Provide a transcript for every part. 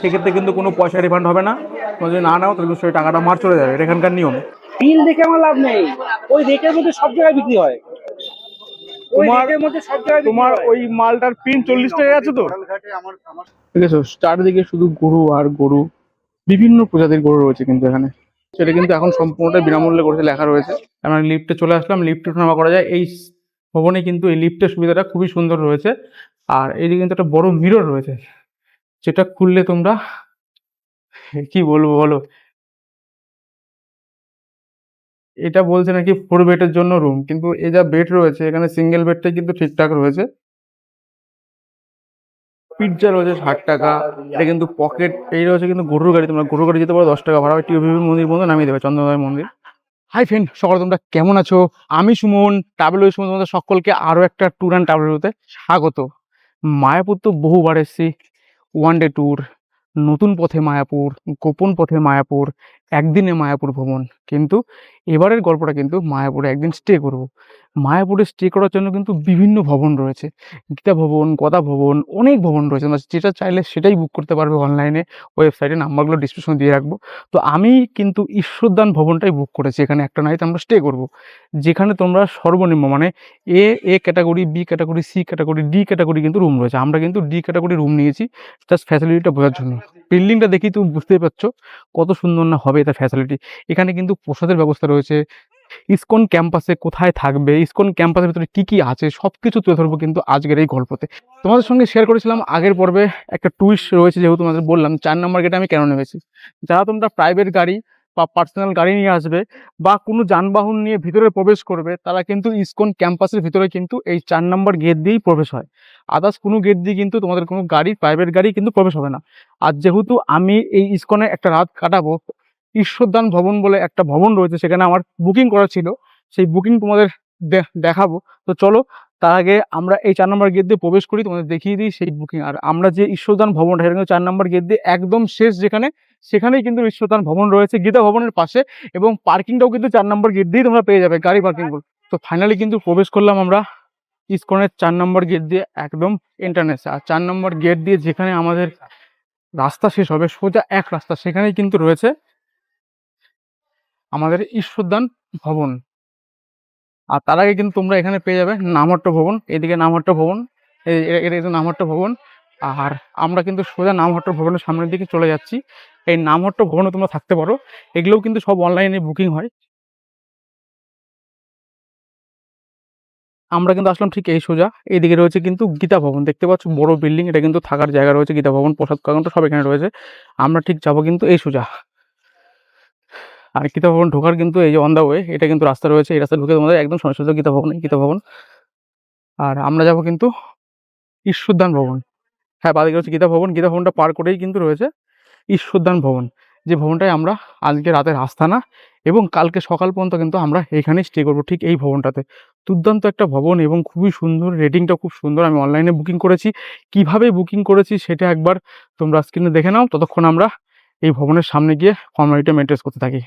সেক্ষেত্রে কিন্তু কোনো পয়সা রিফান্ড হবে না। যদি না নাও তাহলে সেই টাকাটা মার চলে যাবে। এখানকার নিয়ম। তিল দেখে আমার লাভ নেই। ওই রেটের মধ্যে সব জায়গায় বিক্রি হয়। তোমার তোমার ওই মালটার পিন চল্লিশ টাকা আছে তো ঠিক আছে চারদিকে শুধু গরু আর গরু। বিভিন্ন প্রজাতির গরু রয়েছে কিন্তু এখানে। সেটা কিন্তু এখন সম্পূর্ণটা বিনামূল্যে করেছে লেখা রয়েছে। আমরা লিফটে চলে আসলাম, লিফটে ওঠানামা করা যায়। এই ভবনে কিন্তু এই লিফটের সুবিধাটা খুবই সুন্দর রয়েছে। আর এইদিকে কিন্তু একটা বড় মিরর রয়েছে, যেটা খুললে তোমরা, কি বলব বলো? এটা বলছে নাকি ফোর বেডের জন্য রুম কিন্তু এ যা বেড রয়েছে, এখানে সিঙ্গেল বেডটাই কিন্তু ঠিকঠাক রয়েছে। পিৎজা রয়েছে ষাট টাকা, এটা কিন্তু পকেট, এই রয়েছে কিন্তু গরুর গাড়ি, তোমরা গরুর গাড়ি যেতে পারো, দশ টাকা ভাড়া। টিউবি মন্দির পর্যন্ত নামিয়ে দেবে চন্দ্রদয় মন্দির। হাই ফ্রেন্ড সকালে তোমরা কেমন আছো? আমি সুমন ট্রাভেল সুমন, তোমাদের সকলকে আরও একটা ট্যুর অ্যান্ড ট্রাভেলতে স্বাগত। মায়াপুর তো বহুবার এসেছি ওয়ান ডে ট্যুর নতুন পথে মায়াপুর, গোপন পথে মায়াপুর একদিনে মায়াপুর ভ্রমণ। কিন্তু এবারের গল্পটা কিন্তু মায়াপুরে একদিন স্টে করব। মায়াপুরে স্টে করার জন্য কিন্তু বিভিন্ন ভবন রয়েছে। গীতা ভবন, গদা ভবন, অনেক ভবন রয়েছে। তোমরা যেটা চাইলে সেটাই বুক করতে পারবে অনলাইনে ওয়েবসাইটে নাম্বারগুলো ডিসক্রিপশনে দিয়ে রাখব। তো আমি কিন্তু ঈশ্বরদান ভবনটাই বুক করেছি। এখানে একটা নাইট আমরা স্টে করব। যেখানে তোমরা সর্বনিম্ন মানে এ A category B category C category D category কিন্তু রুম রয়েছে। আমরা কিন্তু ডি ক্যাটাগরি রুম নিয়েছি। জাস্ট ফ্যাসিলিটিটা বোঝার জন্য। বিল্ডিংটা দেখি তুমি বুঝতেই পারছ কত সুন্দর না হবে এটা ফ্যাসিলিটি এখানে কিন্তু প্রসাদের ব্যবস্থা রয়েছে। ইসকন ক্যাম্পাসে কোথায় থাকবে? ইসকন ক্যাম্পাসের ভিতরে কী কী আছে? সব কিছু তুলে ধরবো কিন্তু আজকের এই গল্পতে। তোমাদের সঙ্গে শেয়ার করেছিলাম আগের পর্বে একটা টুইস্ট রয়েছে যেহেতু তোমাদের বললাম, চার নম্বর গেটে আমি কেন নেমেছি? যারা তোমরা প্রাইভেট গাড়ি বা পার্সোনাল গাড়ি নিয়ে আসবে বা কোনো যানবাহন নিয়ে ভিতরে প্রবেশ করবে, তারা কিন্তু ইসকন ক্যাম্পাসের ভিতরে কিন্তু এই চার নম্বর গেট দিয়েই প্রবেশ হয়। আদার্স কোনো গেট দিয়ে কিন্তু তোমাদের কোনো গাড়ি প্রাইভেট গাড়ি কিন্তু প্রবেশ হবে না। আর যেহেতু আমি এই ইসকনে একটা রাত কাটাবো, ঈশ্বরদান ভবন বলে একটা ভবন রয়েছে, সেখানে আমার বুকিং করা ছিল, সেই বুকিং তোমাদের দেখাবো। তো চলো তার আগে আমরা এই চার নম্বর গেট দিয়ে প্রবেশ করি, তোমাদের দেখিয়ে দিই সেই বুকিং আর আমরা যে ঈশ্বরদান ভবনটা সেটা কিন্তু চার নম্বর গেট দিয়ে একদম শেষ যেখানে, সেখানেই কিন্তু ঈশ্বরদান ভবন রয়েছে, গীতা ভবনের পাশে। এবং পার্কিংটাও কিন্তু চার নম্বর গেট দিয়েই তোমরা পেয়ে যাবে গাড়ি পার্কিং তো ফাইনালি কিন্তু প্রবেশ করলাম আমরা ইসকনের চার নম্বর গেট দিয়ে একদম এন্টারনেসে আর চার নম্বর গেট দিয়ে যেখানে আমাদের রাস্তা শেষ হবে, সোজা এক রাস্তা, সেখানেই কিন্তু রয়েছে আমাদের ঈশ্বরদান ভবন। আর তার আগে কিন্তু তোমরা এখানে পেয়ে যাবে নামহট্ট ভবন। এদিকে নামহট্ট ভবন এটা কিন্তু নামহট্ট ভবন। আর আমরা কিন্তু সোজা নামহট্ট ভবনের সামনের দিকে চলে যাচ্ছি। এই নামহট্ট ভবনে তোমরা থাকতে পারো। এগুলোও কিন্তু সব অনলাইনে বুকিং হয়। আমরা কিন্তু আসলাম ঠিক এই সোজা। এদিকে রয়েছে কিন্তু গীতা ভবন। দেখতে পাচ্ছ, বড় বিল্ডিং এটা কিন্তু থাকার জায়গা রয়েছে গীতা ভবন, প্রসাদ কাকান্ত সব এখানে রয়েছে। আমরা ঠিক যাব কিন্তু এই সোজা। আর গীতা ভবন ঢোকার কিন্তু এই যে অন দা ওয়ে এটা কিন্তু রাস্তা রয়েছে, এই রাস্তা ঢুকে তোমাদের একদম সরাসরি গীতা ভবন গীতা ভবন। আর আমরা যাব কিন্তু ঈশ্বরদান ভবন। হ্যাঁ বাদিকে হচ্ছে গীতা ভবন গীতা ভবনটা পার করেই কিন্তু রয়েছে ঈশ্বরদান ভবন। যে ভবনটায় আমরা আজকে রাতের আস্থানা এবং কালকে সকাল পর্যন্ত কিন্তু আমরা এখানেই স্টে করব ঠিক এই ভবনটাতে। দুর্দান্ত একটা ভবন এবং খুবই সুন্দর রেটিংটা খুব সুন্দর। আমি অনলাইনে বুকিং করেছি। কীভাবে বুকিং করেছি সেটা একবার তোমরা স্ক্রিনে দেখে নাও। ততক্ষণ আমরা এই ভবনের সামনে গিয়ে ফর্মালিটি মেনটেন করতে থাকি।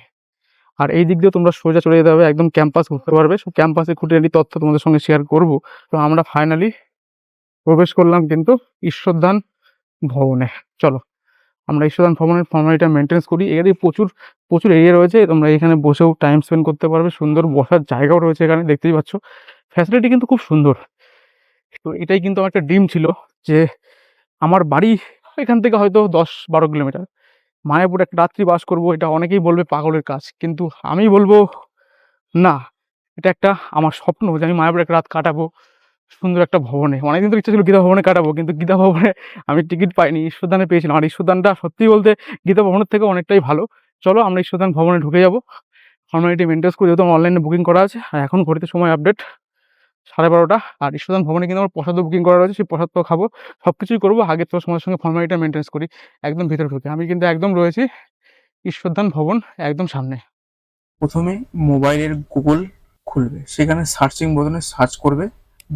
আর এই দিক দিয়ে তোমরা সোজা চলে যেতে হবে, একদম ক্যাম্পাস ঘুরতে পারবে। সব ক্যাম্পাসে খুঁটিনাটি তথ্য তোমাদের সঙ্গে শেয়ার করব। তো আমরা ফাইনালি প্রবেশ করলাম কিন্তু ঈশ্বরদান ভবনে। চলো, আমরা ঈশ্বরদান ভবনের ফর্মালিটা মেনটেন্স করি। এখানে প্রচুর প্রচুর এরিয়া রয়েছে। তোমরা এখানে বসেও টাইম স্পেন্ড করতে পারবে। সুন্দর বসার জায়গাও রয়েছে এখানে, দেখতেই পাচ্ছ। ফ্যাসিলিটি কিন্তু খুব সুন্দর। তো এটাই কিন্তু আমার একটা ড্রিম ছিল যে আমার বাড়ি এখান থেকে হয়তো দশ বারো কিলোমিটার। মায়াপুর একটা রাত্রি বাস করব, এটা অনেকেই বলবে পাগলের কাজ। কিন্তু আমি বলব, না, এটা একটা আমার স্বপ্ন যে আমি মায়াপুর একটা রাত কাটাবো, সুন্দর একটা ভবনে। অনেকদিন তো ইচ্ছা ছিল গীতা ভবনে কাটাবো, কিন্তু গীতা ভবনে আমি টিকিট পাইনি, ঈশ্বরদানে পেয়েছিলাম। আর ঈশ্বরদানটা সত্যি বলতে গীতা ভবনের থেকে অনেকটাই ভালো। চলো, আমরা ঈশ্বরদান ভবনে ঢুকে যাব। ফর্মালিটি মেনটেন্স করে, যেহেতু অনলাইনে বুকিং করা আছে, আর এখন ঘড়িতে সময় আপডেট সাড়ে বারোটা। আর ঈশ্বরদান ভবনে কিন্তু আমার প্রসাদও বুকিং করা রয়েছে, সেই প্রসাদটাও খাব। সব কিছুই করব, আগে তো সময়ের সঙ্গে ফর্মালিটা মেনটেন্স করি, একদম ভিতরে ঢুকে। আমি কিন্তু একদম রয়েছি ঈশ্বরদান ভবন একদম সামনে। প্রথমে মোবাইলের গুগল খুলবে, সেখানে সার্চিং বোতামে সার্চ করবে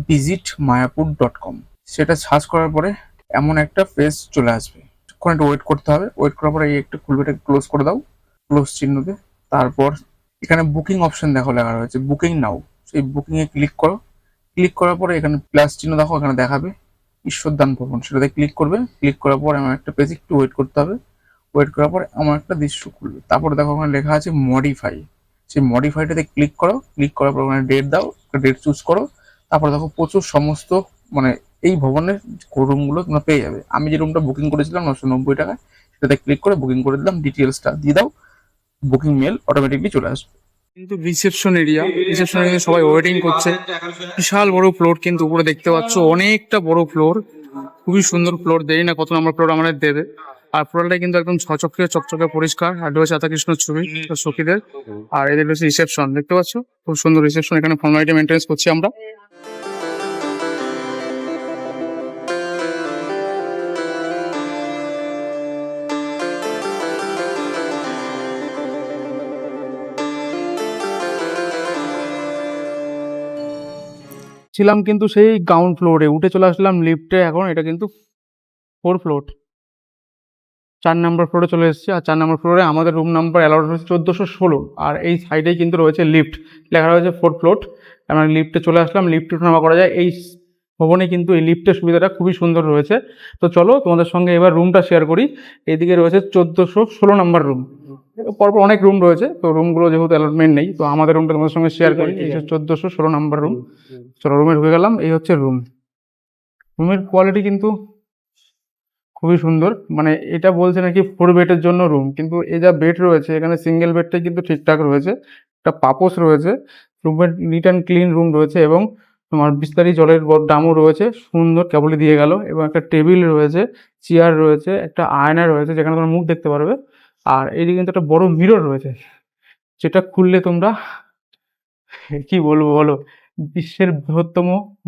ভিজিট মায়াপুর ডট কম সেটা সার্চ করার পরে এমন একটা পেজ চলে আসবে। কিছুক্ষণ একটু ওয়েট করতে হবে ওয়েট করার পরে এই একটু খুলবে এটা ক্লোজ করে দাও ক্লোজ চিহ্ন দিয়ে তারপর এখানে বুকিং অপশন দেখো লেখা রয়েছে বুকিং নাও সেই বুকিংয়ে ক্লিক করো ক্লিক করার পরে এখানে প্লাস চিহ্ন দেখো, এখানে দেখাবে ঈশ্বরদান ভবন। সেটাতে ক্লিক করবে। ক্লিক করার পর আমার একটা পেজ একটু ওয়েট করতে হবে। ওয়েট করার পর আমার একটা দৃশ্য খুলবে। তারপরে দেখো ওখানে লেখা আছে মডিফাই সেই মডিফাইটাতে ক্লিক করো। ক্লিক করার পর ওখানে ডেট দাও, একটা ডেট চুজ করো। তারপরে দেখো প্রচুর সমস্ত মানে এই ভবনের রুমগুলো তোমরা পেয়ে যাবে। আমি যে রুমটা বুকিং করেছিলাম নশো নব্বই টাকায়, সেটাতে ক্লিক করে বুকিং করে দিলাম ডিটেলসটা দিয়ে দাও। বুকিং মেল অটোমেটিকলি চলে আসবে। কিন্তু রিসেপশন এরিয়া রিসেপশন এরিয়া সবাই ওয়েটিং করছে। বিশাল বড় ফ্লোর কিন্তু উপরে দেখতে পাচ্ছ অনেকটা বড় ফ্লোর খুবই সুন্দর ফ্লোর দেরি না কত নম্বর ফ্লোর আমাদের দেবে। আর ফ্লোরটা কিন্তু একদম ছচকে চকচকে পরিষ্কার। আর রয়েছে রাধাকৃষ্ণর ছবি সখীদের। আর এদের রয়েছে রিসেপশন দেখতে পাচ্ছ? খুব সুন্দর রিসেপশন এখানে ফর্মালিটি মেনটেন্স করছি আমরা। ছিলাম কিন্তু সেই গ্রাউন্ড ফ্লোরে উঠে চলে আসলাম লিফটে এখন এটা কিন্তু ফোর ফ্লোর চার নম্বর ফ্লোরে চলে এসেছি। আর চার নম্বর ফ্লোরে আমাদের রুম নাম্বার অ্যালাউড হয়েছে চোদ্দোশো ষোলো। আর এই সাইডেই কিন্তু রয়েছে লিফট লেখা রয়েছে ফোর ফ্লোর আমরা লিফটে চলে আসলাম। লিফটে নামা করা যায়। এই ভবনে কিন্তু এই লিফটের সুবিধাটা খুবই সুন্দর রয়েছে। তো চলো তোমাদের সঙ্গে এবার রুমটা শেয়ার করি। এইদিকে রয়েছে চোদ্দোশো ষোলো নম্বর রুম পরপর অনেক রুম রয়েছে, তো রুমগুলো যেহেতু অ্যালটমেন্ট নেই, তো আমাদের রুমটা তোমাদের সঙ্গে শেয়ার করি, এই চোদ্দোশো ষোলো নাম্বার রুম চলো রুমে ঢুকে গেলাম, এই হচ্ছে রুম রুমের কোয়ালিটি কিন্তু খুবই সুন্দর মানে এটা বলছে নাকি ফোর বেডের জন্য রুম কিন্তু এই যা বেড রয়েছে, এখানে সিঙ্গেল বেডটাই কিন্তু ঠিকঠাক রয়েছে, একটা পাপোস রয়েছে রুমের নিট অ্যান্ড ক্লিন রুম রয়েছে, এবং তোমার বিস্তারি জলের ডামও রয়েছে, সুন্দর কেবলি দিয়ে গেল, এবং একটা টেবিল রয়েছে চেয়ার রয়েছে, একটা আয়না রয়েছে, যেখানে তোমার মুখ দেখতে পারবে। আর এইদিকে কিন্তু একটা বড় মিরর রয়েছে। যেটা খুললে তোমরা, কি বলব বলো, বিশ্বের বৃহত্তম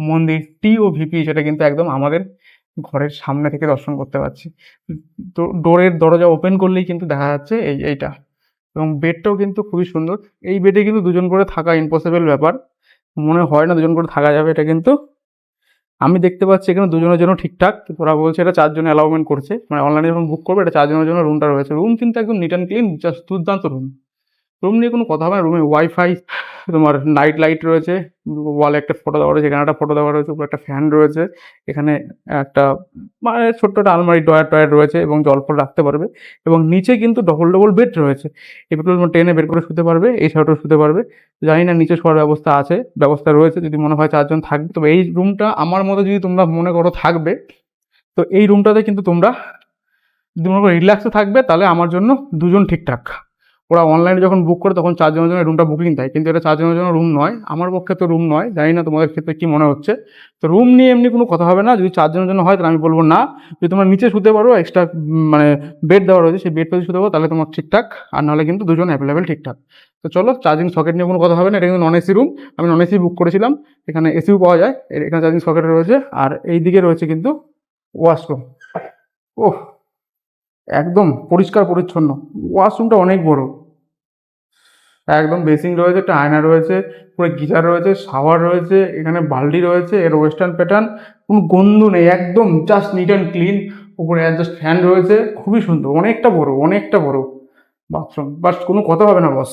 মন্দির টি ও ভিপি সেটা কিন্তু একদম আমাদের ঘরের সামনে থেকে দর্শন করতে পারছি। তো ডোরের দরজা ওপেন করলেই কিন্তু দেখা যাচ্ছে এই, এইটা। এবং বেডটাও কিন্তু খুবই সুন্দর। এই বেডে কিন্তু দুজন করে থাকা ইম্পসিবল ব্যাপার। মনে হয় না দুজন করে থাকা যাবে, এটা কিন্তু আমি দেখতে পাচ্ছি এখানে দুজনের জন্য ঠিকঠাক। ওরা বলছে এটা চারজন অ্যালাউমেন্ট করছে। মানে অনলাইনে যখন বুক করবে, এটা চারজনের জন্য রুমটা রয়েছে। রুম কিন্তু একদম নিট অ্যান্ড ক্লিন জাস্ট দুর্দান্ত রুম রুম নিয়ে কোনো কথা হবে না রুমে ওয়াইফাই তোমার নাইট লাইট রয়েছে ওয়ালে একটা ফটো দেওয়া রয়েছে এখানে একটা ফটো দেওয়া রয়েছে, উপরে একটা ফ্যান রয়েছে, এখানে একটা মানে ছোট্ট একটা আলমারি ডয়ার টয়ার রয়েছে এবং জল ফল রাখতে পারবে এবং নিচে কিন্তু ডবল ডবল বেড রয়েছে। এই বেডগুলো টেনে বের করে শুতে পারবে, এই সাইডেও শুতে পারবে। জানি না নিচে শোয়ার ব্যবস্থা আছে, ব্যবস্থা রয়েছে, যদি মনে হয় চারজন থাকবে, তবে এই রুমটা আমার মতো যদি তোমরা মনে করো থাকবে, তো এই রুমটাতে কিন্তু তোমরা যদি মনে করো রিল্যাক্সে থাকবে, তাহলে আমার জন্য দুজন ঠিকঠাক। ওরা অনলাইনে যখন বুক করে তখন চারজনের জন্য রুমটা বুকিং দেয়। কিন্তু এটা চারজনের জন্য রুম নয়, আমার পক্ষে তো রুম নয়, জানি না তোমাদের ক্ষেত্রে কি মনে হচ্ছে। তো রুম নিয়ে এমনি কোনো কথা হবে না, যদি চারজনের জন্য হয় তাহলে আমি বলব না। যদি তোমরা নিচে শুতে পারো এক্সট্রা মানে বেড দেওয়া রয়েছে, সেই বেড পেতে শুতে পারো, তাহলে তোমার ঠিকঠাক। আর নাহলে কিন্তু দুজন অ্যাভেলেবেল ঠিকঠাক। তো চলো, চার্জিং সকেট নিয়ে কোনো কথা হবে না, এটা কিন্তু নন এসি রুম আমি নন এসি বুক করেছিলাম, এখানে এসিও পাওয়া যায়, এখানে চার্জিং সকেট রয়েছে, আর এই দিকে রয়েছে কিন্তু ওয়াশরুম ওহ একদম পরিষ্কার পরিচ্ছন্ন। ওয়াশরুমটা অনেক বড়। একদম বেসিং রয়েছে একটা আয়না রয়েছে, পুরো গিজার রয়েছে, শাওয়ার রয়েছে, এখানে বালতি রয়েছে, এর ওয়েস্টার্ন প্যাটার্ন, কোনো গন্ধ নেই, একদম জাস্ট নিট অ্যান্ড ক্লিন উপরে জাস্ট ফ্যান রয়েছে, খুবই সুন্দর, অনেকটা বড় অনেকটা বড় বাথরুম বাট কোনো কথা হবে না বস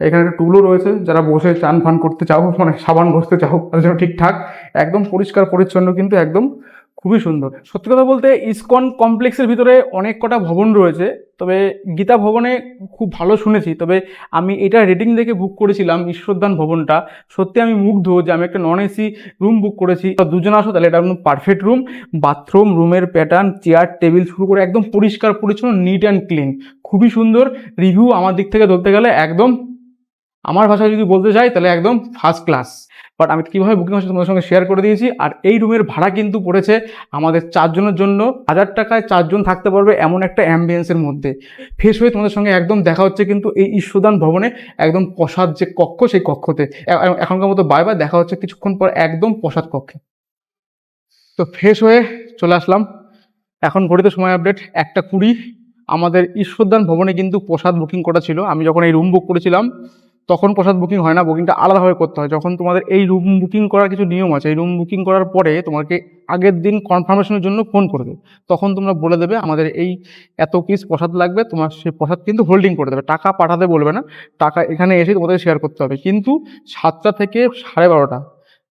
এখানে একটা টুলও রয়েছে, যারা বসে চান ফান করতে চাও মানে সাবান ঘষতে চাও, তাদের জন্য ঠিকঠাক, একদম পরিষ্কার পরিচ্ছন্ন, কিন্তু একদম খুবই সুন্দর। সত্যি কথা বলতে ইসকন কমপ্লেক্সের ভিতরে অনেক কটা ভবন রয়েছে, তবে গীতা ভবনে খুব ভালো শুনেছি। তবে আমি এটা রেটিং দেখে বুক করেছিলাম ঈশ্বরদান ভবনটা। সত্যি আমি মুগ্ধ যে আমি একটা নন এসি রুম বুক করেছি দুজন আসো, তাহলে এটা একদম পারফেক্ট রুম বাথরুম রুমের প্যাটার্ন চেয়ার টেবিল শুরু করে একদম পরিষ্কার, পরিচ্ছন্ন নিট অ্যান্ড ক্লিন খুবই সুন্দর। রিভিউ আমার দিক থেকে ধরতে গেলে একদম আমার ভাষায় যদি বলতে চাই, তাহলে একদম ফার্স্ট ক্লাস বাট আমি কীভাবে বুকিং হচ্ছে তোমাদের সঙ্গে শেয়ার করে দিয়েছি, আর এই রুমের ভাড়া কিন্তু পড়েছে আমাদের চারজনের জন্য। হাজার টাকায় চারজন থাকতে পারবে এমন একটা অ্যাম্বিয়েন্সের মধ্যে। ফ্রেশ হয়ে তোমাদের সঙ্গে একদম দেখা হচ্ছে কিন্তু এই ঈশ্বরদান ভবনে একদম প্রসাদ যে কক্ষ, সেই কক্ষতে। এখনকার মতো বাই দেখা হচ্ছে কিছুক্ষণ পর একদম প্রসাদ কক্ষে। তো ফ্রেশ হয়ে চলে আসলাম। এখন ঘড়িতে সময় আপডেট একটা কুড়ি। আমাদের ঈশ্বরদান ভবনে কিন্তু প্রসাদ বুকিং করা ছিল। আমি যখন এই রুম বুক করেছিলাম তখন প্রসাদ বুকিং হয় না বুকিংটা আলাদাভাবে করতে হয়। যখন তোমাদের এই রুম বুকিং করার কিছু নিয়ম আছে, এই রুম বুকিং করার পরে তোমাকে আগের দিন কনফার্মেশনের জন্য ফোন করে করবে তখন তোমরা বলে দেবে, আমাদের এই এত পিস প্রসাদ লাগবে, তোমার সেই প্রসাদ কিন্তু হোল্ডিং করে দেবে। টাকা পাঠাতে বলবে না, টাকা এখানে এসে তোমাদের শেয়ার করতে হবে। কিন্তু সাতটা থেকে সাড়ে বারোটা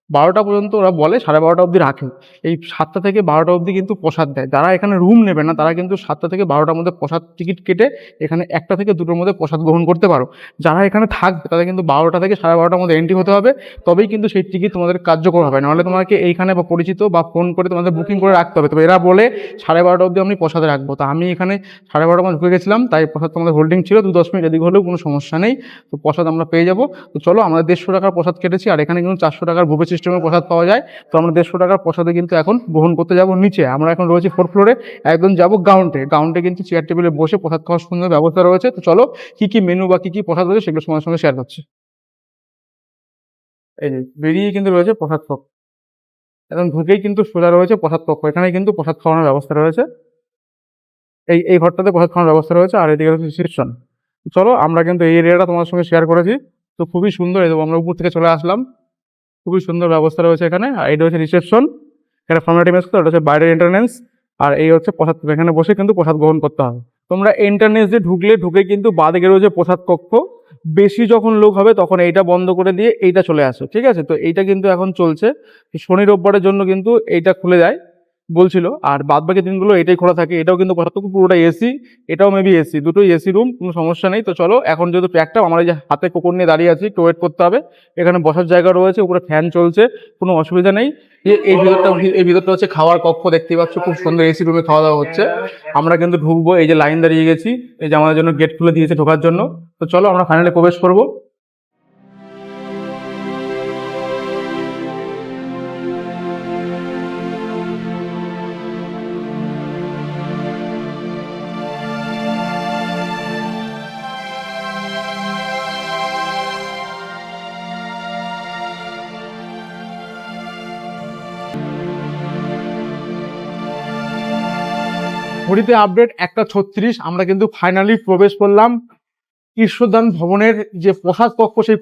বারোটা পর্যন্ত ওরা বলে, সাড়ে বারোটা অবধি রাখে। এই সাতটা থেকে বারোটা অবধি কিন্তু প্রসাদ দেয়। যারা এখানে রুম নেবে না, তারা কিন্তু সাতটা থেকে বারোটার মধ্যে প্রসাদ টিকিট কেটে এখানে একটা থেকে দুটোর মধ্যে প্রসাদ গ্রহণ করতে পারো। যারা এখানে থাকবে, তাদের কিন্তু বারোটা থেকে সাড়ে বারোটার মধ্যে এন্ট্রি হতে হবে। তবেই কিন্তু সেই টিকিট তোমাদের কার্যকর হবে। নাহলে তোমাকে এইখানে বা পরিচিত বা ফোন করে তোমাদের বুকিং করে রাখতে হবে। তবে এরা বলে, সাড়ে বারোটা অবধি আমি প্রসাদে রাখব। তো আমি এখানে সাড়ে বারোটার মধ্যে ঢুকে গেছিলাম, তাই প্রসাদ তোমাদের হোল্ডিং ছিল। দু দশ মিনিট এদিক হলেও কোনো সমস্যা নেই। তো প্রসাদ আমরা পেয়ে যাব। তো চলো, আমরা দেড়শো টাকার প্রসাদ কেটেছি, আর এখানে কিন্তু চারশো টাকার বুফে সিস্টেমের প্রসাদ পাওয়া যায়। তো আমরা দেড়শো টাকার প্রসাদে কিন্তু এখন গ্রহণ করতে যাব নিচে। আমরা এখন রয়েছি ফোর্থ ফ্লোরে একদম যাব গ্রাউন্ডে গ্রাউন্ডে কিন্তু চেয়ার টেবিলে বসে প্রসাদ খাওয়ার সুন্দর ব্যবস্থা রয়েছে। তো চলো, কি কি মেনু বা কি কি প্রসাদ রয়েছে সেগুলো সময়ের সঙ্গে শেয়ার করছি। এই যে, বেরিয়ে কিন্তু রয়েছে প্রসাদ কক্ষ। একদম ঢুকেই কিন্তু সোজা রয়েছে প্রসাদ কক্ষ। এখানে কিন্তু প্রসাদ খাওয়ানোর ব্যবস্থা রয়েছে। এই এই ঘরটাতে প্রসাদ খাওয়ানোর ব্যবস্থা রয়েছে আর এদিকে রয়েছে রিসেপশন চলো, আমরা কিন্তু এই এরিয়াটা তোমার সঙ্গে শেয়ার করেছি। তো খুবই সুন্দর আমরা উপর থেকে চলে আসলাম। খুবই সুন্দর ব্যবস্থা রয়েছে এখানে। আর এটা হচ্ছে রিসেপশন। এখানে ফর্মালিটি মেস ওটা হচ্ছে বাইরের এন্টারনেন্স আর এই হচ্ছে প্রসাদ, এখানে বসে কিন্তু প্রসাদ গ্রহণ করতে হবে তোমরা এন্টারনেন্স দিয়ে ঢুকলে, ঢুকে কিন্তু বাদিকে রয়েছে প্রসাদ কক্ষ। বেশি যখন লোক হবে, তখন এইটা বন্ধ করে দিয়ে এইটা চলে আসো, ঠিক আছে? তো এইটা কিন্তু এখন চলছে। শনি রোববারের জন্য কিন্তু এইটা খুলে যায়। বলছিল, আর বাদ বাকি দিনগুলো এটাই খোলা থাকে। এটাও কিন্তু কক্ষ পুরোটা এসি এটাও মেবি এসি দুটোই এসি রুম কোনো সমস্যা নেই। তো চলো, এখন যেহেতু প্যাকটা আমার যে হাতে কোকর নিয়ে দাঁড়িয়ে আছি, একটু ওয়েট করতে হবে। এখানে বসার জায়গা রয়েছে, উপরে ফ্যান চলছে, কোনো অসুবিধা নেই। এই ভিতরটা এই ভিতরটা হচ্ছে খাওয়ার কক্ষ দেখতেই পাচ্ছ, খুব সুন্দর এসি রুমে খাওয়া দাওয়া হচ্ছে। আমরা কিন্তু ঢুকবো, এই যে লাইন দাঁড়িয়ে গেছি, এই যে আমাদের জন্য গেট খুলে দিয়েছে ঢোকার জন্য। তো চলো, আমরা ফাইনালি প্রবেশ করব। ঘড়িতে আপডেট একটা ছত্রিশ, আমরা কিন্তু ফাইনালি প্রবেশ করলাম ঈশ্বরদান ভবনের যে প্রসাদ কক্ষ, সেই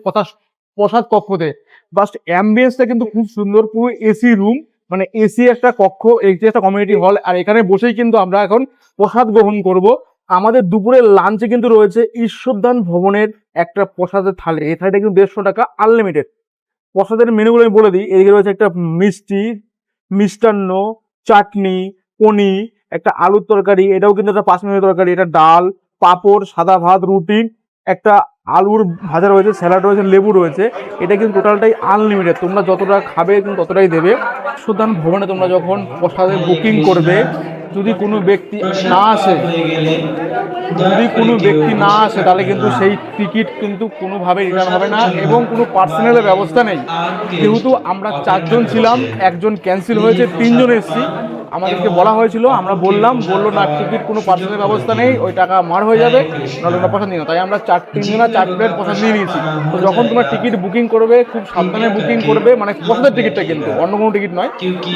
প্রসাদ কক্ষতে। জাস্ট অ্যাম্বিয়েন্সটা কিন্তু খুব সুন্দর, পুরো এসি রুম মানে এসি একটা কক্ষ এটি একটা কমিউনিটি হল আর এখানে বসেই কিন্তু আমরা এখন প্রসাদ গ্রহণ করব। আমাদের দুপুরের লাঞ্চে কিন্তু রয়েছে ঈশ্বরদান ভবনের একটা প্রসাদের থালি। এই থালিটা কিন্তু দেড়শো টাকা আনলিমিটেড প্রসাদের মেনুগুলো আমি বলে দিই। এদিকে রয়েছে একটা মিষ্টি, মিষ্টান্ন, চাটনি, পনির একটা আলুর তরকারি, এটাও কিন্তু একটা পাঁচ মিনিটের তরকারি, এটা ডাল, পাঁপড়, সাদা ভাত, রুটি, একটা আলুর ভাজা রয়েছে, স্যালাড রয়েছে, লেবু রয়েছে, এটা কিন্তু টোটালটাই আনলিমিটেড তোমরা যতটা খাবে কিন্তু ততটাই দেবে। সুদান ভবনে তোমরা যখন প্রসাদের বুকিং করবে, যদি কোনো ব্যক্তি না আসে যদি কোনো ব্যক্তি না আসে তাহলে কিন্তু সেই টিকিট কিন্তু কোনোভাবে রিটার্ন হবে না এবং কোনো পার্সোনালের ব্যবস্থা নেই। যেহেতু আমরা চারজন ছিলাম একজন ক্যান্সেল হয়েছে তিনজন এসেছি। আমাদেরকে বলা হয়েছিল আমরা বললাম বলল না টিকিট কোনো পার্সোনাল ব্যবস্থা নেই ওই টাকা মার হয়ে যাবে নাহলে ওটা পয়সা নিও। তাই আমরা চার তিনজনা চার প্লেট পয়সা নিয়ে নিয়েছি। তো যখন তোমরা টিকিট বুকিং করবে খুব সাবধানে বুকিং করবে মানে পছন্দের টিকিটটা কিন্তু অন্য কোনো টিকিট নয়।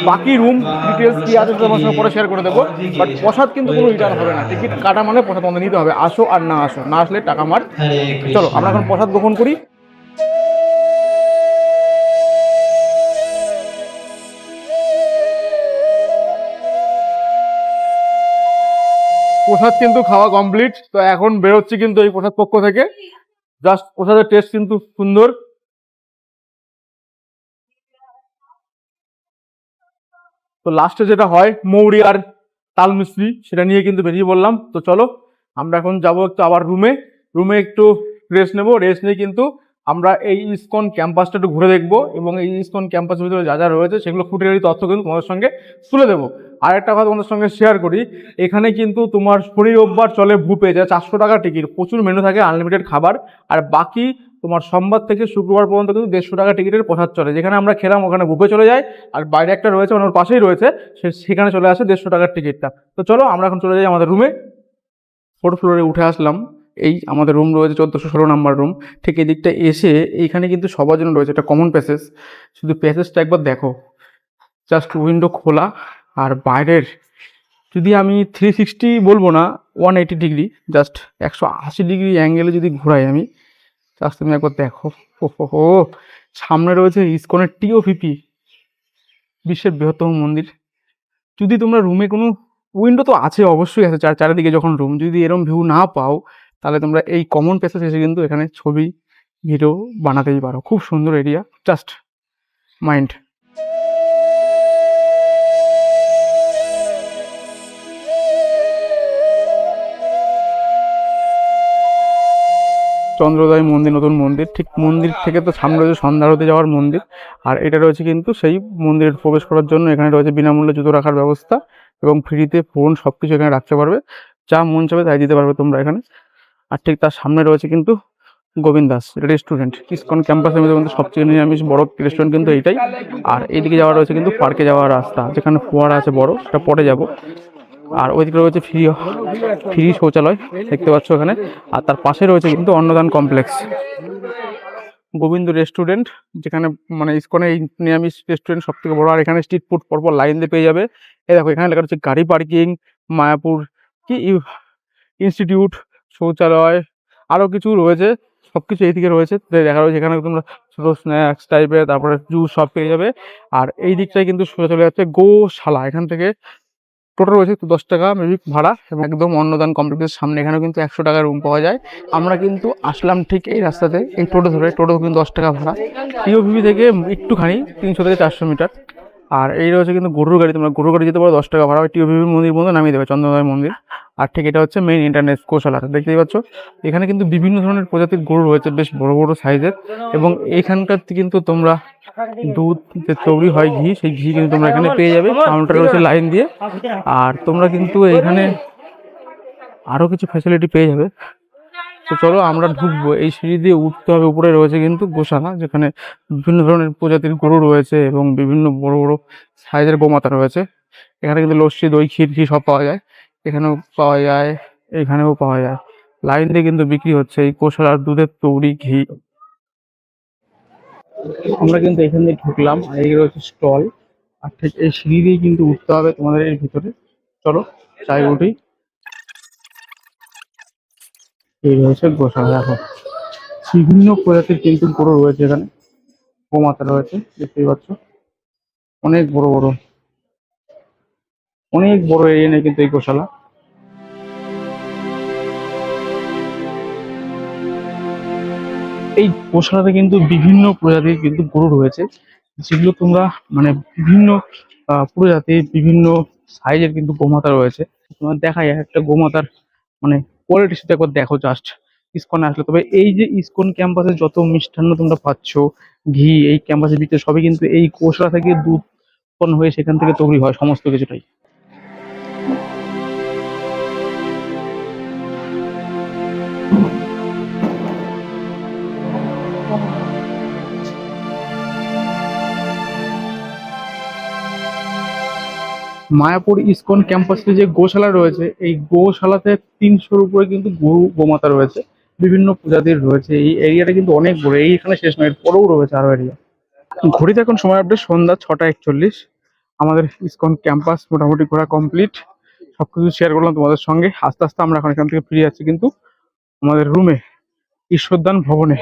বাকি রুম ডিটেলস কি আছে তোমার সঙ্গে পরে শেয়ার করে দেবো। বাট প্রসাদ কিন্তু কোনো রিটার্ন হবে না। টিকিট কাটা মানে প্রসাদ তোমাদের নিতে হবে। আসো আর না আসো। না আসলে টাকা মার। চলো আমরা এখন প্রসাদ গ্রহণ করি। প্রসাদ কিন্তু খাওয়া কমপ্লিট তো এখন বেরোচ্ছি কিন্তু এই প্রসাদ পক্ষ থেকে। জাস্ট প্রসাদের টেস্ট কিন্তু সুন্দর। তো লাস্টে যেটা হয় মৌরি আর তাল মিস্ত্রি সেটা নিয়ে কিন্তু বেরিয়ে বললাম তো চলো আমরা এখন যাব একটু আবার রুমে রুমে একটু রেস্ট নেব। রেস্ট নিয়ে কিন্তু আমরা এই ইসকন ক্যাম্পাসটা একটু ঘুরে দেখব এবং এই ইসকন ক্যাম্পাসের ভিতরে যা যা রয়েছে সেগুলো খুঁটিনাটি তথ্য কিন্তু তোমাদের সঙ্গে তুলে দেবো। আর একটা কথা তোমাদের সঙ্গে শেয়ার করি, এখানে কিন্তু তোমার শনি রোববার চলে বুপে যা চারশো টাকা টিকিট প্রচুর মেনু থাকে আনলিমিটেড খাবার। আর বাকি তোমার সোমবার থেকে শুক্রবার পর্যন্ত কিন্তু দেড়শো টাকা টিকিটের প্রসাদ চলে। যেখানে আমরা খেলাম ওখানে বুপে চলে যায় আর বাইরে একটা রয়েছে ওনার পাশেই রয়েছে সেখানে চলে আসে দেড়শো টাকার টিকিটটা তো চলো আমরা এখন চলে যাই আমাদের রুমে ফোর্থ ফ্লোরে উঠে আসলাম। এই আমাদের রুম রয়েছে চোদ্দোশো ষোলো নাম্বার রুম ঠিক এই দিকটা এসে এইখানে কিন্তু সবার জন্য রয়েছে একটা কমন প্যাসেজ শুধু প্যাসেজটা একবার দেখো। জাস্ট উইন্ডো খোলা। আর বাইরের, যদি আমি থ্রি সিক্সটি বলব না ওয়ান এইটি ডিগ্রি জাস্ট একশো আশি ডিগ্রি অ্যাঙ্গেলে যদি ঘোরাই আমি জাস্ট তুমি একবার দেখো। ও সামনে রয়েছে ইসকনের টিওপিপি বিশ্বের বৃহত্তম মন্দির। যদি তোমরা রুমে কোনো উইন্ডো তো আছে অবশ্যই আছে, চার, চারিদিকে যখন রুম যদি এরম ভিউ না পাও, তাহলে তোমরা এই কমন প্লেসে এসে কিন্তু এখানে ছবি ভিডিও বানাতেই পারো। খুব সুন্দর এরিয়া জাস্ট মাইন্ড চন্দ্রোদয় মন্দির, নতুন মন্দির। ঠিক মন্দির থেকে তো সামনে রয়েছে সন্ধ্যা আরতি যাওয়ার মন্দির। আর এটা রয়েছে কিন্তু সেই মন্দিরে প্রবেশ করার জন্য। এখানে রয়েছে বিনামূল্যে জুতো রাখার ব্যবস্থা এবং ফ্রিতে ফোন সব কিছু এখানে রাখতে পারবে। যা মন চাবে তাই দিতে পারবে তোমরা এখানে। আর ঠিক তার সামনে রয়েছে কিন্তু গোবিন্দ দাস রেস্টুরেন্ট ইসকন ক্যাম্পাসের মধ্যে সবচেয়ে নিরামিষ বড় রেস্টুরেন্ট কিন্তু এইটাই। আর এইদিকে যাওয়া রয়েছে কিন্তু পার্কে যাওয়ার রাস্তা। যেখানে ফোয়ারা আছে বড়, সেটা পরে যাব। আর ওইদিকে রয়েছে ফ্রি ফ্রি শৌচালয়, দেখতে পাচ্ছ এখানে। আর তার পাশে রয়েছে কিন্তু অন্নদান কমপ্লেক্স। গোবিন্দ রেস্টুরেন্ট, যেখানে মানে ইসকনে এই নিরামিষ রেস্টুরেন্ট সব থেকে বড়। আর এখানে স্ট্রিট ফুড পরপর লাইন দিয়ে পেয়ে যাবে। এই দেখো, এখানে লেখা হচ্ছে গাড়ি পার্কিং, মায়াপুর কি ইনস্টিটিউট, শৌচালয় আরও কিছু রয়েছে। সব কিছু এইদিকে রয়েছে। দেখা রয়েছে এখানে তোমরা ছোটো স্ন্যাক্স টাইপের তারপরে জুস সব পেয়ে যাবে। আর এই দিকটায় কিন্তু সোজা চলে যাচ্ছে গোশালা। এখান থেকে টোটো রয়েছে দশ টাকা মেবি ভাড়া এবং একদম অন্নদান কমপ্লেক্সের সামনে। এখানেও কিন্তু একশো টাকা রুম পাওয়া যায়। আমরা কিন্তু আসলাম ঠিক এই রাস্তাতে, এই টোটো ধরে। টোটো কিন্তু দশ টাকা ভাড়া। ইউভিভি থেকে একটুখানি, তিনশো থেকে চারশো মিটার। আর এই রয়েছে কিন্তু গরুর গাড়ি, তোমরা গরুর গাড়ি যেতে পারো, দশ টাকা ভাড়া। টিওভিভি মন্দির মধ্যে নামিয়ে দেবে চন্দ্রদয় মন্দির। আর ঠিক এটা হচ্ছে মেইন ইন্টারনেট গোশালা দেখতেই পাচ্ছ? এখানে কিন্তু বিভিন্ন ধরনের প্রজাতির গরু রয়েছে, বেশ বড় বড় সাইজের। এবং এখানকার কিন্তু তোমরা দুধ যে তৈরি হয় ঘি, সেই ঘি কিন্তু তোমরা এখানে পেয়ে যাবে। কাউন্টার রয়েছে লাইন দিয়ে। আর তোমরা কিন্তু এখানে আরও কিছু ফ্যাসিলিটি পেয়ে যাবে। তো চলো আমরা ঢুকবো। এই সিঁড়ি দিয়ে উঠতে হবে। উপরে রয়েছে কিন্তু গোশালা, যেখানে বিভিন্ন ধরনের প্রজাতির গরু রয়েছে এবং বিভিন্ন বড় বড় সাইজের গোমাতা রয়েছে। এখানে কিন্তু লস্যি, দই, ক্ষীর, ঘি সব পাওয়া যায়। এখানেও পাওয়া যায়, এখানেও পাওয়া যায়। লাইন দিয়ে কিন্তু বিক্রি হচ্ছে এই গোশালার দুধের তৈরি ঘি। আমরা কিন্তু এখান দিয়ে ঢুকলাম। আর এই রয়েছে স্টল। আর ঠিক এই সিঁড়ি দিয়ে কিন্তু উঠতে হবে তোমাদের এর ভিতরে। চলো, চাই উঠি এই রয়েছে গোশালা দেখো, বিভিন্ন প্রজাতির কিন্তু গরু রয়েছে এখানে। গোমাতা রয়েছে, দেখতেই পাচ্ছ। অনেক বড় বড়, অনেক বড় এরিয়া নেই কিন্তু এই গোশালা। এই গোশালাতে কিন্তু বিভিন্ন প্রজাতির কিন্তু গরু রয়েছে, যেগুলো তোমরা মানে বিভিন্ন প্রজাতির বিভিন্ন সাইজের কিন্তু গোমাতা রয়েছে। তোমার দেখায় একটা গোমাতার মানে কোয়ালিটি সেটা একবার দেখো জাস্ট ইস্কন আসলে। তবে এই যে ইস্কন ক্যাম্পাসে যত মিষ্টান্ন তোমরা পাচ্ছ, ঘি, এই ক্যাম্পাসের ভিতরে সবই কিন্তু এই কোষরা থেকে দুধ উৎপন্ন হয়ে সেখান থেকে তৈরি হয়, সমস্ত কিছুটাই। মায়াপুর ইসকন ক্যাম্পাসে যে গোশালা রয়েছে, এই গোশালাতে তিনশোর উপরে কিন্তু গরু, গোমাতা রয়েছে। বিভিন্ন প্রজাতির রয়েছে। এই এরিয়াটা কিন্তু অনেক বড়। এইখানে শেষ নয় পরেও রয়েছে আরও এরিয়া ঘড়িতে এখন সময় আপডেট সন্ধ্যা ছটা একচল্লিশ। আমাদের ইসকন ক্যাম্পাস মোটামুটি ঘোরা কমপ্লিট সবকিছু শেয়ার করলাম তোমাদের সঙ্গে। আস্তে আস্তে আমরা এখন এখান থেকে ফিরে যাচ্ছি কিন্তু আমাদের রুমে ঈশ্বরদান ভবনে।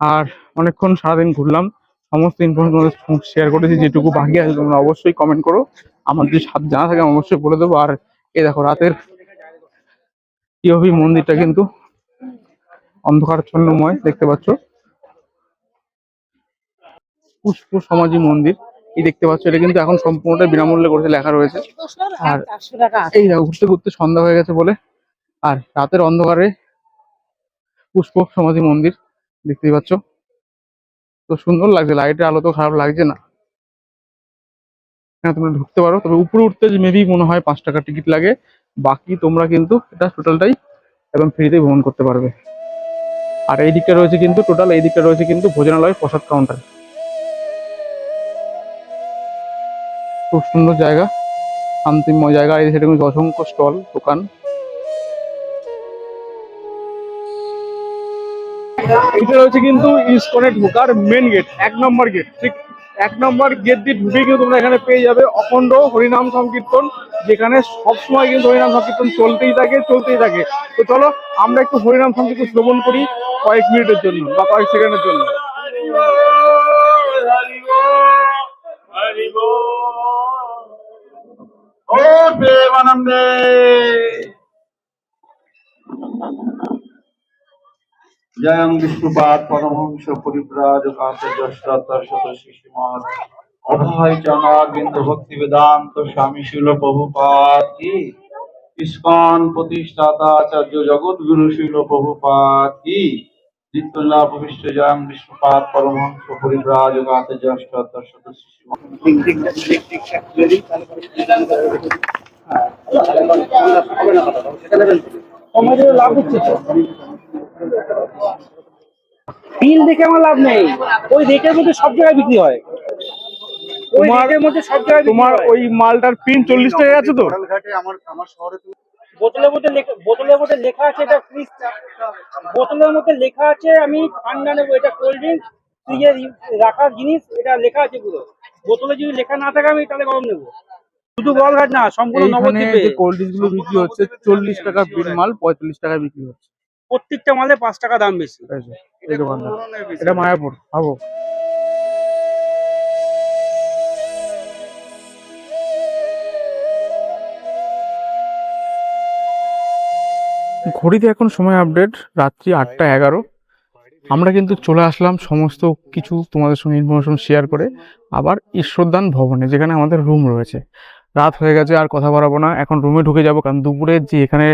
আর অনেকক্ষণ সারাদিন ঘুরলাম। সমস্ত ইনফরমেশন তোমাদের শেয়ার করেছি, যেটুকু বাকি আছে তোমরা অবশ্যই কমেন্ট করো। আমার যদি সাথ জানা থাকে, আমি অবশ্যই বলে দেবো। আর এ দেখো, রাতের টিওভি মন্দিরটা কিন্তু অন্ধকারচ্ছন্নময়, দেখতে পাচ্ছ। পুষ্প সমাজি মন্দির, এই দেখতে পাচ্ছ, এটা কিন্তু এখন সম্পূর্ণটা বিনামূল্যে করেছে, লেখা রয়েছে। আর এই দেখো, ঘুরতে ঘুরতে সন্ধ্যা হয়ে গেছে বলে। আর রাতের অন্ধকারে পুষ্প সমাধি মন্দির, দেখতেই পাচ্ছ। সুন্দর লাগছে, লাইটের আলো তো খারাপ লাগছে না। হ্যাঁ তোমরা ঢুকতে পারো, তবে উপরে উঠতে মেবি মনে হয় পাঁচ টাকার টিকিট লাগে। বাকি তোমরা কিন্তু এটা টোটালটাই এবং ফ্রিতে ভ্রমণ করতে পারবে। আর এই দিকটা রয়েছে কিন্তু টোটাল এই দিকটা রয়েছে কিন্তু ভোজনালয় প্রসাদ কাউন্টার খুব সুন্দর জায়গা, শান্তিময় জায়গা, এই সেটা কিন্তু অসংখ্য স্টল দোকান। এটা রয়েছে কিন্তু ইসকনে ঢোকার মেন গেট এক নম্বর গেট ঠিক এক নম্বর গেট দিয়ে ঢুকে কিন্তু তোমরা এখানে পেয়ে যাবে অখণ্ড হরিনাম সংকীর্তন, যেখানে সবসময় কিন্তু হরিনাম সংকীর্তন চলতেই থাকে চলতেই থাকে। তো চলো, আমরা একটু হরিনাম সংকীর্তন শ্রবণ করি কয়েক মিনিটের জন্য বা কয়েক সেকেন্ডের জন্য। প্রেমানন্দে জয়ং বিষ্ণুপাদ পরমহংস পরিব্রাজ যষ্টাত্তর শত শিশুমাত অভয় চনার বিন্দু ভক্তি বেদান্ত স্বামী শিল প্রভুপাদ কি ইস্কন প্রতিষ্ঠাতা আচার্য জগৎগুরু শিল প্রভুপাদ কি নিত্যল্লাভ ভবিষ্য জয়ং বিষ্ণুপাদ পরমহংস পরিব্রাজ যষ্টাত্তর শত শিশুমাত দিলে লাভ হচ্ছে তো। বিল দেখে আমার লাভ নেই। ওই রেটের মধ্যে সব জায়গায় বিক্রি হয়। ওই তোমার- রেটের মধ্যে সব জায়গায় তোমার ওই মালটার পিন চল্লিশ টাকা আছে তো? বোতলের মধ্যে লেখা বোতলের মধ্যে লেখা আছে এটা ফ্রিজ বোতলের মধ্যে লেখা আছে আমি ঠান্ডা নেব এটা কোল্ড ড্রিঙ্কস ফ্রিজে রাখার জিনিস এটা লেখা আছে পুরো। বোতলে যদি লেখা না থাকে আমি তাহলে গরম নেব। শুধু বলঘাট না সম্পূর্ণ নবদ্বীপে। কোল্ড ড্রিঙ্কসগুলো বিক্রি হচ্ছে চল্লিশ টাকা বিল মাল পঁয়তাল্লিশ টাকা বিক্রি হচ্ছে। প্রত্যেকটা মালে পাঁচ টাকা দাম বেশি। এই দোকানটা এটা মায়াপুর ভাবো ঘড়িতে এখন সময় আপডেট রাত্রি আটটা এগারো। আমরা কিন্তু চলে আসলাম সমস্ত কিছু তোমাদের সঙ্গে ইনফরমেশন শেয়ার করে আবার ঈশ্বরদান ভবনে যেখানে আমাদের রুম রয়েছে। রাত হয়ে গেছে, আর কথা বাড়াবো না। এখন রুমে ঢুকে যাব, কারণ দুপুরে যে এখানে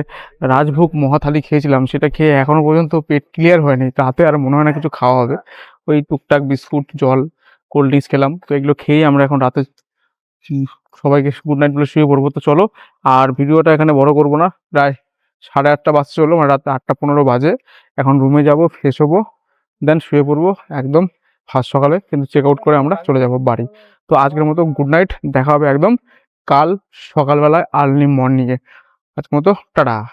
রাজভোগ মহাথালি খেয়েছিলাম, সেটা খেয়ে এখনও পর্যন্ত পেট ক্লিয়ার হয়নি। রাতে আর মনে হয় না কিছু খাওয়া হবে। ওই টুকটাক বিস্কুট, জল কোল্ড ড্রিঙ্কস খেলাম। তো এগুলো খেয়েই আমরা এখন রাতে সবাইকে গুড নাইট বলে শুয়ে পড়ব। তো চলো, আর ভিডিওটা এখানে বড় করব না। প্রায় সাড়ে আটটা বাজছে চলো মানে রাত আটটা পনেরো বাজে। এখন রুমে যাব ফ্রেশ হব দেন শুয়ে পড়ব একদম ফার্স্ট সকালে। কিন্তু চেক আউট করে আমরা চলে যাব বাড়ি। তো আজকের মতো গুড নাইট দেখা হবে একদম কাল সকালবেলায় আর্লি মর্নিংয়ে। আজকের মতো tata.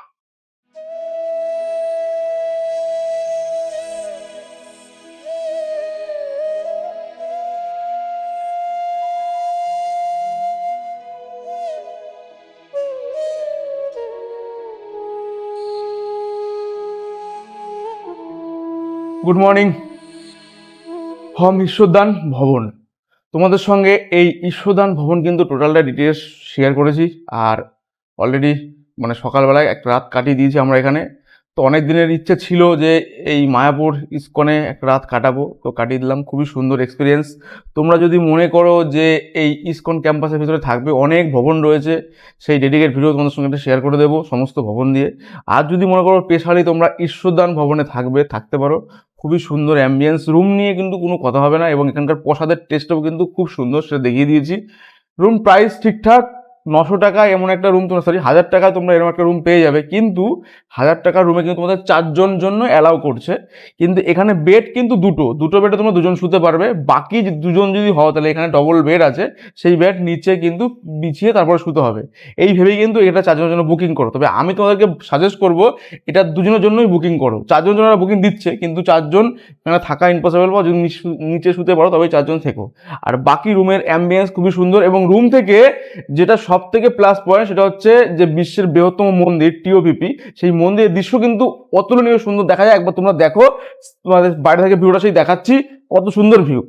Good morning. From Ishwardan Bhavan. তোমাদের সঙ্গে এই ঈশ্বরদান ভবন কিন্তু টোটালটা ডিটেলস শেয়ার করেছি। আর অলরেডি মানে সকালবেলায় একটা রাত কাটিয়ে দিয়েছি আমরা এখানে। তো অনেক দিনের ইচ্ছে ছিল যে এই মায়াপুর ইস্কনে একটা রাত কাটাবো। তো কাটিয়ে দিলাম, খুবই সুন্দর এক্সপিরিয়েন্স তোমরা যদি মনে করো যে এই ইস্কন ক্যাম্পাসের ভিতরে থাকবে অনেক ভবন রয়েছে, সেই ডেডিকেট ভিডিও তোমাদের সঙ্গে একটা শেয়ার করে দেবো সমস্ত ভবন দিয়ে। আর যদি মনে করো স্পেশালি তোমরা ঈশ্বরদান ভবনে থাকবে, থাকতে পারো খুবই সুন্দর অ্যাম্বিয়েন্স রুম নিয়ে কিন্তু কোনো কথা হবে না এবং এখানকার প্রসাদের টেস্টও কিন্তু খুব সুন্দর, সেটা দেখিয়ে দিয়েছি। রুম প্রাইস ঠিকঠাক নশো টাকা এমন একটা রুম তোমরা সরি হাজার টাকা তোমরা এরকম একটা রুম পেয়ে যাবে। কিন্তু হাজার টাকার রুমে কিন্তু তোমাদের চারজন জন্য অ্যালাউ করছে। কিন্তু এখানে বেড কিন্তু দুটো। দুটো বেডে তোমরা দুজন শুতে পারবে। বাকি দুজন যদি হও, তাহলে এখানে ডবল বেড আছে। সেই বেড নিচে কিন্তু বিছিয়ে তারপরে শুতে হবে। এই ভেবেই কিন্তু এটা চারজনের জন্য বুকিং করো। তবে আমি তোমাদেরকে সাজেস্ট করব, এটা দুজনের জন্যই বুকিং করো। চারজন জনের বুকিং দিচ্ছে, কিন্তু চারজন এখানে থাকা ইম্পসিবল বা যদি নিচে শুতে পারো তবে চারজন থেকো। আর বাকি রুমের অ্যাম্বিয়েন্স খুবই সুন্দর এবং রুম থেকে যেটা সব থেকে প্লাস পয়েন্ট সেটা হচ্ছে যে বিশ্বের বৃহত্তম মন্দির টিওপিপি সেই মন্দিরের দৃশ্য কিন্তু অতুলনীয় সুন্দর দেখা যায়। একবার তোমরা দেখো, তোমাদের বাইরে থেকে ভিউটা সেই দেখাচ্ছি, কত সুন্দর ভিউ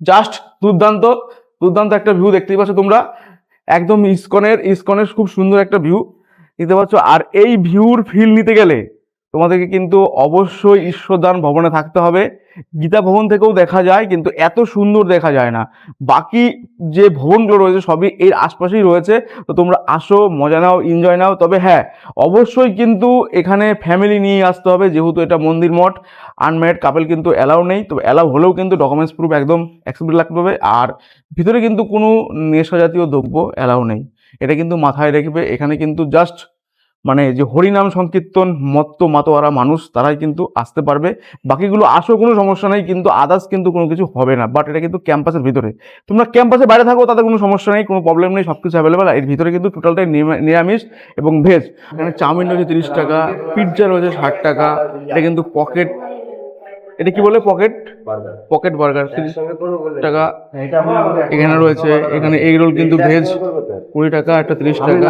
জাস্ট দুর্দান্ত দুর্দান্ত একটা ভিউ দেখতেই পাচ্ছ তোমরা। একদম ইস্কনের ইস্কনের খুব সুন্দর একটা ভিউ নিতে পারছ? আর এই ভিউর ফিল নিতে গেলে তোমাদেরকে কিন্তু অবশ্যই ঈশ্বরদান ভবনে থাকতে হবে। গীতা ভবন থেকেও দেখা যায়, কিন্তু এত সুন্দর দেখা যায় না। বাকি যে ভবনগুলো রয়েছে, সবই এর আশপাশেই রয়েছে। তো তোমরা আসো, মজা নাও এনজয় নাও। তবে হ্যাঁ অবশ্যই কিন্তু এখানে ফ্যামিলি নিয়ে আসতে হবে, যেহেতু এটা মন্দির মঠ। আনম্যারিড কাপেল কিন্তু অ্যালাউ নেই, তো অ্যালাউ হলেও কিন্তু ডকুমেন্টস প্রুফ একদম অ্যাক্সেপ্ট রাখতে হবে। আর ভিতরে কিন্তু কোনো নেশা জাতীয় দ্রব্য অ্যালাউ নেই। এটা কিন্তু মাথায় রাখবে এখানে কিন্তু জাস্ট মানে যে হরিনাম সংকীর্তন, মত্ত মাতোয়ারা মানুষ, তারাই কিন্তু আসতে পারবে। বাকিগুলো আসো, কোনো সমস্যা নেই, কিন্তু আদার্স কিন্তু কোনো কিছু হবে না। বাট এটা কিন্তু ক্যাম্পাসের ভিতরে। তোমরা ক্যাম্পাসের বাইরে থাকো তাদের কোনো সমস্যা নেই, কোনো প্রবলেম নেই সব কিছু অ্যাভেলেবেল এর ভিতরে কিন্তু টোটালটাই নিরামিষ এবং ভেজ এখানে চাউমিন রয়েছে তিরিশ টাকা পিৎজা রয়েছে ষাট টাকা। এটা কিন্তু পকেট এটা কি বলে? পকেট পকেট বার্গার তিরিশ টাকা। এখানে রয়েছে এখানে এগ রোল কিন্তু ভেজ কুড়ি টাকা একটা তিরিশ টাকা।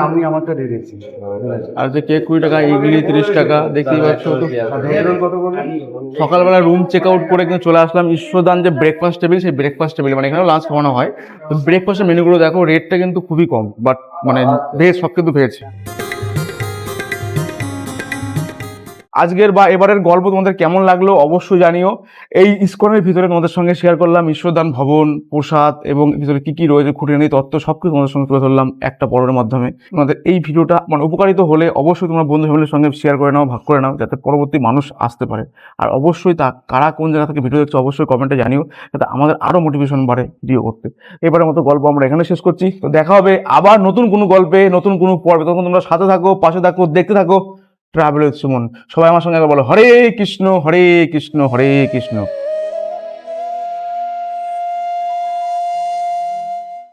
আর যে কেক কুড়ি টাকা ইডলি তিরিশ টাকা। দেখতেই পাচ্ছ সকালবেলা রুম চেক আউট করে কিন্তু চলে আসলাম। ঈশ্বরদান যে ব্রেকফাস্ট টেবিল সেই ব্রেকফাস্ট টেবিল মানে এখানে লাঞ্চ খাওয়ানো হয়। তো ব্রেকফাস্টের মেনুগুলো দেখো রেটটা কিন্তু খুবই কম বাট মানে ভেজ সব কিন্তু ভেজ আজকের বা এবারের গল্প তোমাদের কেমন লাগল অবশ্যই জানিও। এই ইস্কনের ভিতরে তোমাদের সঙ্গে শেয়ার করলাম ঈশ্বরদান ভবন, প্রসাদ এবং ভিতরে কি কি রয়েছে, খুঁটিনাটি তত্ত্ব সব কিছু তোমাদের সঙ্গে তুলে ধরলাম একটা পর্বের মাধ্যমে। তোমাদের এই ভিডিওটা মানে উপকারিত হলে অবশ্যই তোমরা বন্ধু ফ্যামিলির সঙ্গে শেয়ার করে নাও, ভাগ করে নাও, যাতে পরবর্তী মানুষ আসতে পারে। আর অবশ্যই তা কারা কোন জায়গা থেকে ভিডিও দেখছ অবশ্যই কমেন্টে জানিও, যাতে আমাদের আরও মোটিভেশন বাড়ে ভিডিও করতে। এবারের মতো গল্প আমরা এখানে শেষ করছি। তো দেখা হবে আবার নতুন কোনো গল্পে, নতুন কোনো পর্বে। তখন তোমরা সাথে থাকো, পাশে থাকো, দেখতে থাকো। ট্রাভেল সুমন সবাই আমার সঙ্গে বলো হরে কৃষ্ণ হরে কৃষ্ণ হরে কৃষ্ণ।